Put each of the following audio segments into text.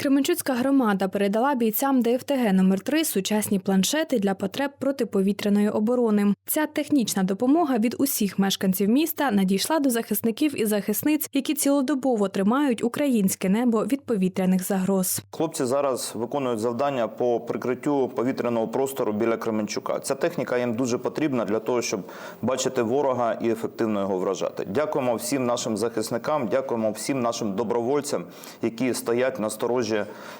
Кременчуцька громада передала бійцям ДФТГ номер 3 сучасні планшети для потреб протиповітряної оборони. Ця технічна допомога від усіх мешканців міста надійшла до захисників і захисниць, які цілодобово тримають українське небо від повітряних загроз. Хлопці зараз виконують завдання по прикриттю повітряного простору біля Кременчука. Ця техніка їм дуже потрібна для того, щоб бачити ворога і ефективно його вражати. Дякуємо всім нашим захисникам, дякуємо всім нашим добровольцям, які стоять на сторожі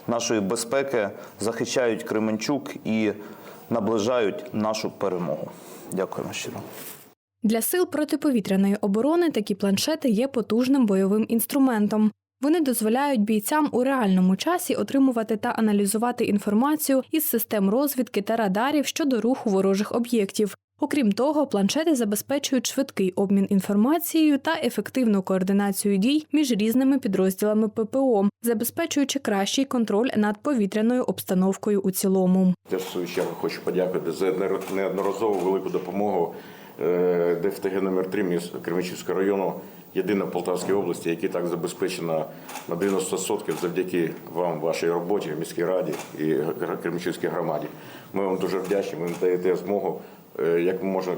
нашої безпеки, захищають Кременчук і наближають нашу перемогу. Дякуємо щиро. Для сил протиповітряної оборони такі планшети є потужним бойовим інструментом. Вони дозволяють бійцям у реальному часі отримувати та аналізувати інформацію із систем розвідки та радарів щодо руху ворожих об'єктів. Окрім того, планшети забезпечують швидкий обмін інформацією та ефективну координацію дій між різними підрозділами ППО, забезпечуючи кращий контроль над повітряною обстановкою у цілому. Я в свою чергу хочу подякувати за неодноразову велику допомогу е, ДФТГ номер 3 міст Кременчуцького району, єдина в Полтавській області, який так забезпечена на 90% завдяки вам, вашій роботі, міській раді і Кременчуцькій громаді. Ми вам дуже вдячні. Ви даєте змогу як можна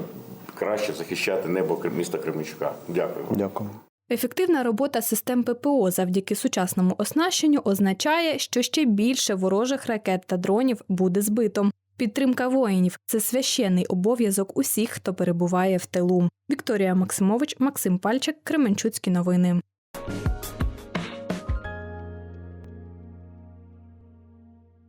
краще захищати небо міста Кременчука. Дякую. Дякую. Ефективна робота систем ППО завдяки сучасному оснащенню означає, що ще більше ворожих ракет та дронів буде збито. Підтримка воїнів це священний обов'язок усіх, хто перебуває в тилу. Вікторія Максимович, Максим Пальчик, Кременчуцькі новини.